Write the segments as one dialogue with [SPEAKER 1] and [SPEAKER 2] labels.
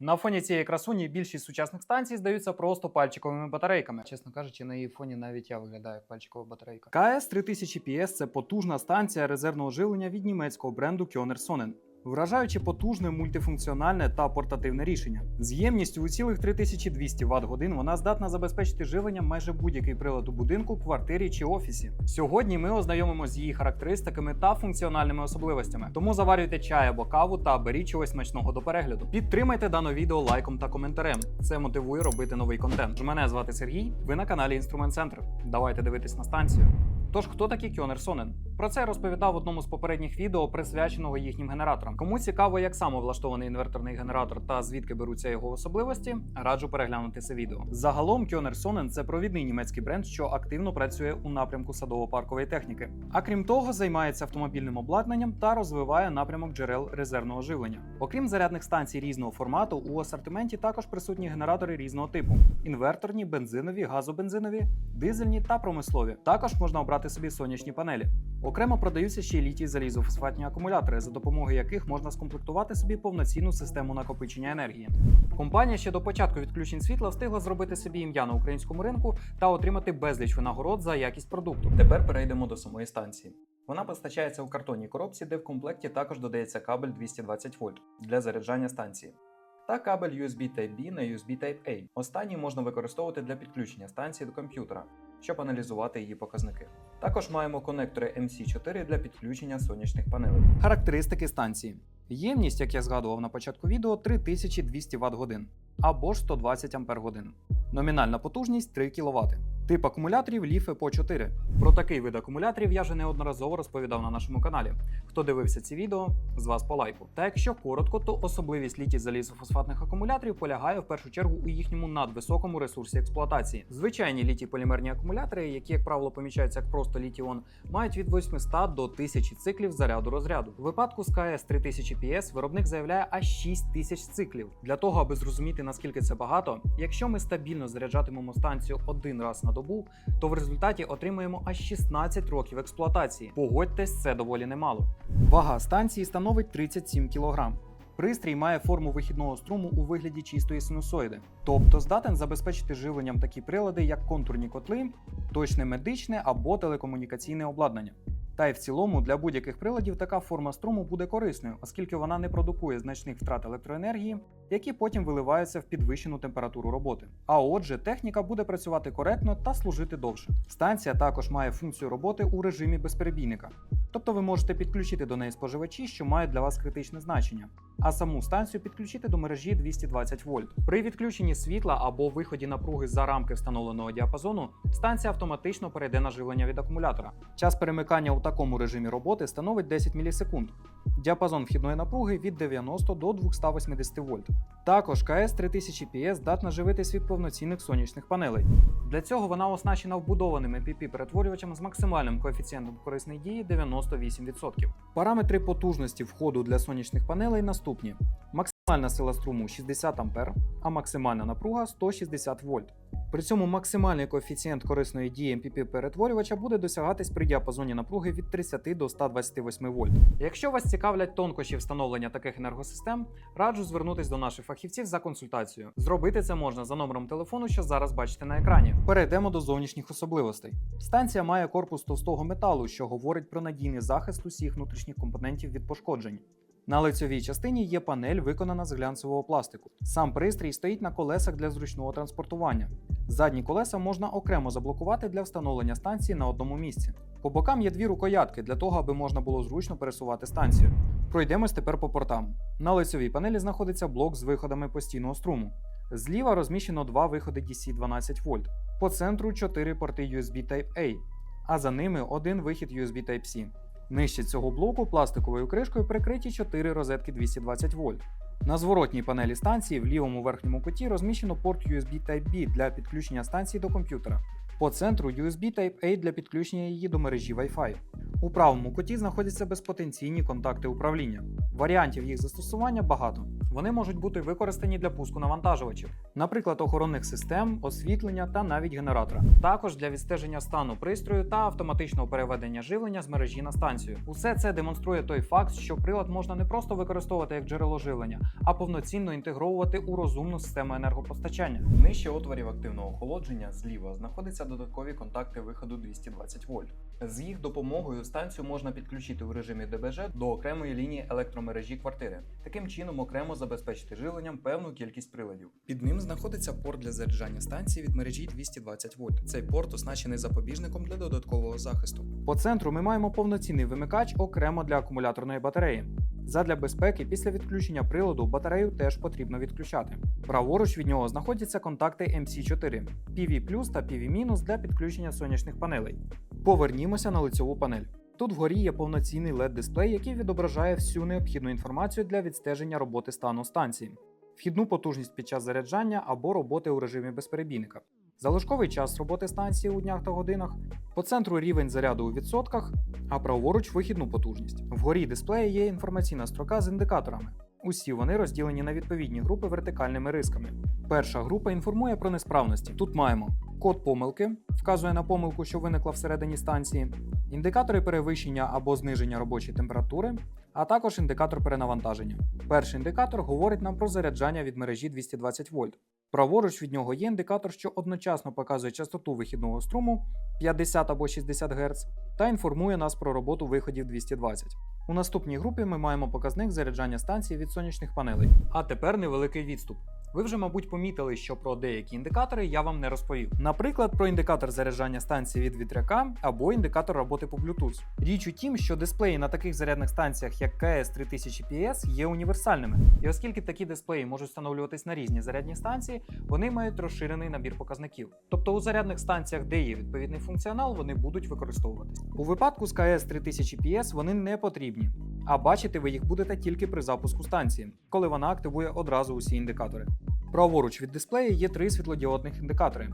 [SPEAKER 1] На фоні цієї красуні більшість сучасних станцій здаються просто пальчиковими батарейками. Чесно кажучи, на її фоні навіть я виглядаю як пальчикова батарейка. КС 3000 PS – це потужна станція резервного живлення від німецького бренду Sonnen. Вражаючи потужне, мультифункціональне та портативне рішення. З ємністю у цілих 3200 Вт годин вона здатна забезпечити живлення майже будь-який прилад у будинку, квартирі чи офісі. Сьогодні ми ознайомимося з її характеристиками та функціональними особливостями. Тому заварюйте чай або каву та беріть чогось смачного до перегляду. Підтримайте дане відео лайком та коментарем. Це мотивує робити новий контент. Мене звати Сергій. Ви на каналі Інструмент Центр. Давайте дивитись на станцію. Тож, хто такий Кьонер Сонен? Про це я розповідав в одному з попередніх відео, присвяченого їхнім генераторам. Кому цікаво, як саме влаштований інверторний генератор та звідки беруться його особливості, раджу переглянути це відео. Загалом Кьонер Сонен це провідний німецький бренд, що активно працює у напрямку садово-паркової техніки. А крім того, займається автомобільним обладнанням та розвиває напрямок джерел резервного живлення. Окрім зарядних станцій різного формату, у асортименті також присутні генератори різного типу: інверторні, бензинові, газобензинові, дизельні та промислові. Також можна обрати собі сонячні панелі. Окремо продаються ще літій залізофосфатні акумулятори, за допомогою яких можна скомплектувати собі повноцінну систему накопичення енергії. Компанія ще до початку відключень світла встигла зробити собі ім'я на українському ринку та отримати безліч винагород за якість продукту. Тепер перейдемо до самої станції. Вона постачається у картонній коробці, де в комплекті також додається кабель 220 вольт для заряджання станції. Та кабель USB Type-B на USB Type-A. Останній можна використовувати для підключення станції до комп'ютера, щоб аналізувати її показники. Також маємо конектори MC4 для підключення сонячних панелей. Характеристики станції. Ємність, як я згадував на початку відео, 3200 Вт годин або ж 120 Ампер годин. Номінальна потужність 3 кВт. Тип акумуляторів ліфи по 4. Про такий вид акумуляторів я вже неодноразово розповідав на нашому каналі. Хто дивився ці відео, з вас по лайку. Та якщо коротко, то особливість літій залізофосфатних акумуляторів полягає в першу чергу у їхньому надвисокому ресурсі експлуатації. Звичайні літій полімерні акумулятори, які, як правило, помічаються як просто літіон, мають від 800 до 1000 циклів заряду розряду. У випадку з КС 3000 PS виробник заявляє аж 6000 циклів. Для того, аби зрозуміти наскільки це багато, якщо ми стабільно заряджатимемо станцію один раз на добу, то в результаті отримаємо аж 16 років експлуатації. Погодьтесь, це доволі немало. Вага станції становить 37 кг. Пристрій має форму вихідного струму у вигляді чистої синусоїди, тобто здатен забезпечити живленням такі прилади, як контурні котли, точне медичне або телекомунікаційне обладнання. Та й в цілому для будь-яких приладів така форма струму буде корисною, оскільки вона не продукує значних втрат електроенергії, які потім виливаються в підвищену температуру роботи. А отже, техніка буде працювати коректно та служити довше. Станція також має функцію роботи у режимі безперебійника, тобто ви можете підключити до неї споживачі, що мають для вас критичне значення, а саму станцію підключити до мережі 220 вольт. При відключенні світла або виході напруги за рамки встановленого діапазону, станція автоматично перейде на живлення від акумулятора. Час перемикання у такому режимі роботи становить 10 мілісекунд. Діапазон вхідної напруги від 90 до 280 вольт. Також КС 3000 PS здатна живитись від повноцінних сонячних панелей. Для цього вона оснащена вбудованим pp перетворювачем з максимальним коефіцієнтом корисної дії 98%. Параметри потужності входу для сонячних панелей наступні: максимальна сила струму 60 А, а максимальна напруга 160 вольт. При цьому максимальний коефіцієнт корисної дії MPP перетворювача буде досягатись при діапазоні напруги від 30 до 128 вольт. Якщо вас цікавлять тонкощі встановлення таких енергосистем, раджу звернутись до наших фахівців за консультацією. Зробити це можна за номером телефону, що зараз бачите на екрані. Перейдемо до зовнішніх особливостей. Станція має корпус товстого металу, що говорить про надійний захист усіх внутрішніх компонентів від пошкоджень. На лицьовій частині є панель, виконана з глянцевого пластику. Сам пристрій стоїть на колесах для зручного транспортування. Задні колеса можна окремо заблокувати для встановлення станції на одному місці. По бокам є дві рукоятки для того, аби можна було зручно пересувати станцію. Пройдемось тепер по портам. На лицьовій панелі знаходиться блок з виходами постійного струму. Зліва розміщено два виходи DC 12 вольт. По центру 4 порти USB Type-A, а за ними один вихід USB Type-C. Нижче цього блоку пластиковою кришкою прикриті 4 розетки 220 вольт. На зворотній панелі станції в лівому верхньому куті розміщено порт USB Type-B для підключення станції до комп'ютера. По центру USB Type-A для підключення її до мережі Wi-Fi. У правому куті знаходяться безпотенційні контакти управління. Варіантів їх застосування багато. Вони можуть бути використані для пуску навантажувачів, наприклад, охоронних систем, освітлення та навіть генератора. Також для відстеження стану пристрою та автоматичного переведення живлення з мережі на станцію. Усе це демонструє той факт, що прилад можна не просто використовувати як джерело живлення, а повноцінно інтегровувати у розумну систему енергопостачання.
[SPEAKER 2] Нижче отворів активного охолодження зліва знаходяться додаткові контакти виходу 220 вольт. З їх допомогою станцію можна підключити у режимі ДБЖ до окремої лінії електромережі квартири. Таким чином окремо забезпечити живленням певну кількість приладів. Під ним знаходиться порт для заряджання станції від мережі 220 вольт. Цей порт оснащений запобіжником для додаткового захисту.
[SPEAKER 1] По центру ми маємо повноцінний вимикач окремо для акумуляторної батареї. Задля безпеки після відключення приладу батарею теж потрібно відключати. Праворуч від нього знаходяться контакти MC4, PV та PV- для підключення сонячних панелей. Повернімося на лицьову панель. Тут вгорі є повноцінний LED-дисплей, який відображає всю необхідну інформацію для відстеження роботи стану станції, вхідну потужність під час заряджання або роботи у режимі безперебійника, залишковий час роботи станції у днях та годинах, по центру рівень заряду у відсотках, а праворуч вихідну потужність. Вгорі дисплея є інформаційна строка з індикаторами. Усі вони розділені на відповідні групи вертикальними рисками. Перша група інформує про несправності. Тут маємо код помилки, вказує на помилку, що виникла всередині станції, індикатори перевищення або зниження робочої температури, а також індикатор перенавантаження. Перший індикатор говорить нам про заряджання від мережі 220 вольт. Праворуч від нього є індикатор, що одночасно показує частоту вихідного струму 50 або 60 Гц та інформує нас про роботу виходів 220. У наступній групі ми маємо показник заряджання станції від сонячних панелей. А тепер невеликий відступ. Ви вже, мабуть, помітили, що про деякі індикатори я вам не розповів. Наприклад, про індикатор заряджання станції від вітряка або індикатор роботи по Bluetooth. Річ у тім, що дисплеї на таких зарядних станціях, як КС 3000 PS, є універсальними. І оскільки такі дисплеї можуть встановлюватись на різні зарядні станції, вони мають розширений набір показників. Тобто у зарядних станціях, де є відповідний функціонал, вони будуть використовуватись. У випадку з КС 3000 PS вони не потрібні. А бачити ви їх будете тільки при запуску станції, коли вона активує одразу усі індикатори. Праворуч від дисплея є три світлодіодних індикатори.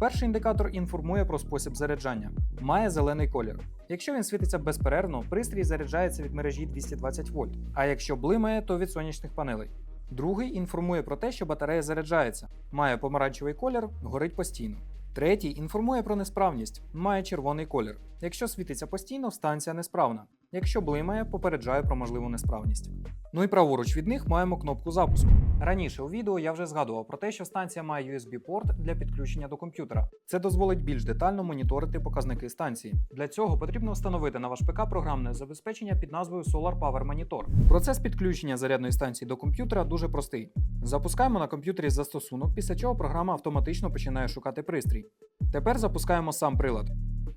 [SPEAKER 1] Перший індикатор інформує про спосіб заряджання, має зелений колір. Якщо він світиться безперервно, пристрій заряджається від мережі 220 вольт, а якщо блимає, то від сонячних панелей. Другий інформує про те, що батарея заряджається, має помаранчевий колір, горить постійно. Третій інформує про несправність, має червоний колір. Якщо світиться постійно, станція несправна. Якщо блимає, попереджає про можливу несправність. Ну і праворуч від них маємо кнопку запуску. Раніше у відео я вже згадував про те, що станція має USB-порт для підключення до комп'ютера. Це дозволить більш детально моніторити показники станції. Для цього потрібно встановити на ваш ПК програмне забезпечення під назвою Solar Power Monitor. Процес підключення зарядної станції до комп'ютера дуже простий. Запускаємо на комп'ютері застосунок, після чого програма автоматично починає шукати пристрій. Тепер запускаємо сам прилад.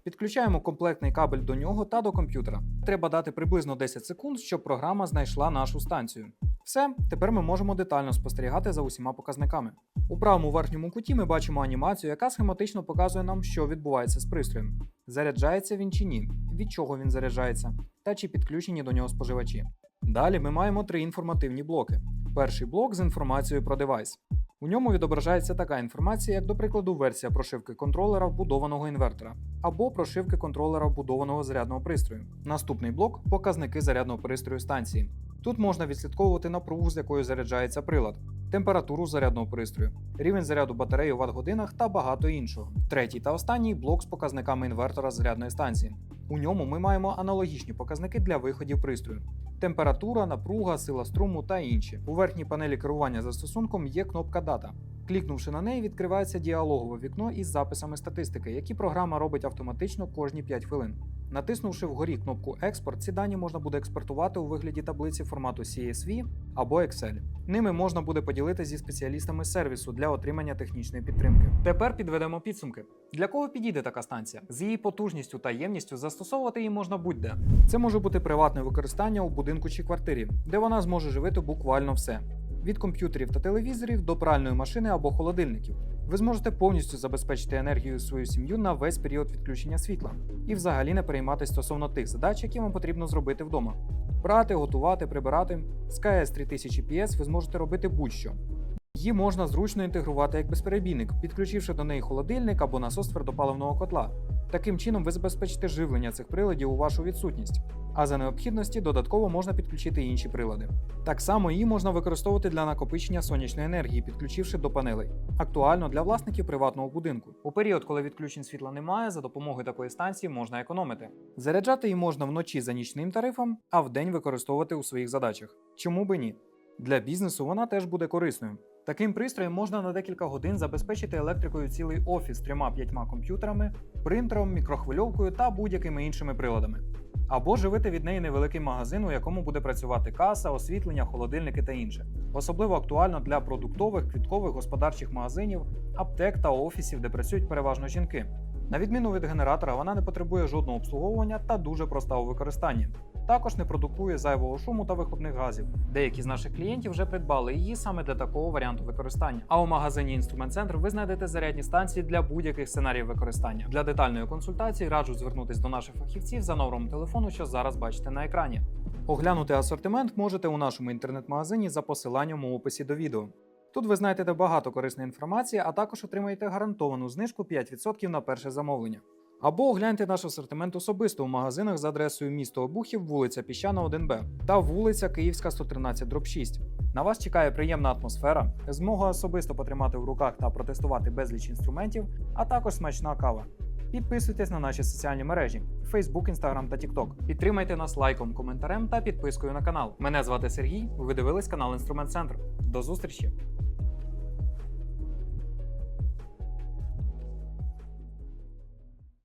[SPEAKER 1] Підключаємо комплектний кабель до нього та до комп'ютера. Треба дати приблизно 10 секунд, щоб програма знайшла нашу станцію. Все, тепер ми можемо детально спостерігати за усіма показниками. У правому верхньому куті ми бачимо анімацію, яка схематично показує нам, що відбувається з пристроєм. Заряджається він чи ні, від чого він заряджається, та чи підключені до нього споживачі. Далі ми маємо три інформативні блоки. Перший блок з інформацією про девайс. У ньому відображається така інформація, як, до прикладу, версія прошивки контролера вбудованого інвертора або прошивки контролера вбудованого зарядного пристрою. Наступний блок показники зарядного пристрою станції. Тут можна відслідковувати напругу, з якою заряджається прилад, температуру зарядного пристрою, рівень заряду батареї у ватт-годинах та багато іншого. Третій та останній блок з показниками інвертора зарядної станції. У ньому ми маємо аналогічні показники для виходів пристрою: температура, напруга, сила струму та інші. У верхній панелі керування застосунком є кнопка Дата. Клікнувши на неї, відкривається діалогове вікно із записами статистики, які програма робить автоматично кожні 5 хвилин. Натиснувши вгорі кнопку Експорт, ці дані можна буде експортувати у вигляді таблиці формату CSV або Excel. Ними можна буде поділити зі спеціалістами сервісу для отримання технічної підтримки. Тепер підведемо підсумки. Для кого підійде така станція? З її потужністю та ємністю застосовувати її можна будь-де. Це може бути приватне використання у будинку чи квартирі, де вона зможе живити буквально все. Від комп'ютерів та телевізорів до пральної машини або холодильників. Ви зможете повністю забезпечити енергію свою сім'ю на весь період відключення світла і взагалі не перейматись стосовно тих задач, які вам потрібно зробити вдома. Прати, готувати, прибирати. З КС 3000 PS ви зможете робити будь-що. Її можна зручно інтегрувати як безперебійник, підключивши до неї холодильник або насос твердопаливного котла. Таким чином ви забезпечите живлення цих приладів у вашу відсутність, а за необхідності додатково можна підключити інші прилади. Так само її можна використовувати для накопичення сонячної енергії, підключивши до панелей. Актуально для власників приватного будинку. У період, коли відключень світла немає, за допомогою такої станції можна економити. Заряджати її можна вночі за нічним тарифом, а вдень використовувати у своїх задачах. Чому би ні? Для бізнесу вона теж буде корисною. Таким пристроєм можна на декілька годин забезпечити електрикою цілий офіс з трьома-п'ятьма комп'ютерами, принтером, мікрохвильовкою та будь-якими іншими приладами. Або живити від неї невеликий магазин, у якому буде працювати каса, освітлення, холодильники та інше. Особливо актуально для продуктових, квіткових господарчих магазинів, аптек та офісів, де працюють переважно жінки. На відміну від генератора, вона не потребує жодного обслуговування та дуже проста у використанні. Також не продукує зайвого шуму та вихлопних газів. Деякі з наших клієнтів вже придбали її саме для такого варіанту використання. А у магазині Інструмент Центр ви знайдете зарядні станції для будь-яких сценаріїв використання. Для детальної консультації раджу звернутися до наших фахівців за номером телефону, що зараз бачите на екрані. Оглянути асортимент можете у нашому інтернет-магазині за посиланням у описі до відео. Тут ви знайдете багато корисної інформації, а також отримаєте гарантовану знижку 5% на перше замовлення. Або огляньте наш асортимент особисто у магазинах за адресою місто Обухів, вулиця Піщана, 1Б та вулиця Київська 113 дроб 6. На вас чекає приємна атмосфера, змога особисто потримати в руках та протестувати безліч інструментів, а також смачна кава. Підписуйтесь на наші соціальні мережі Facebook, Instagram та TikTok. Підтримайте нас лайком, коментарем та підпискою на канал. Мене звати Сергій. Ви дивились канал Інструмент Центр. До зустрічі!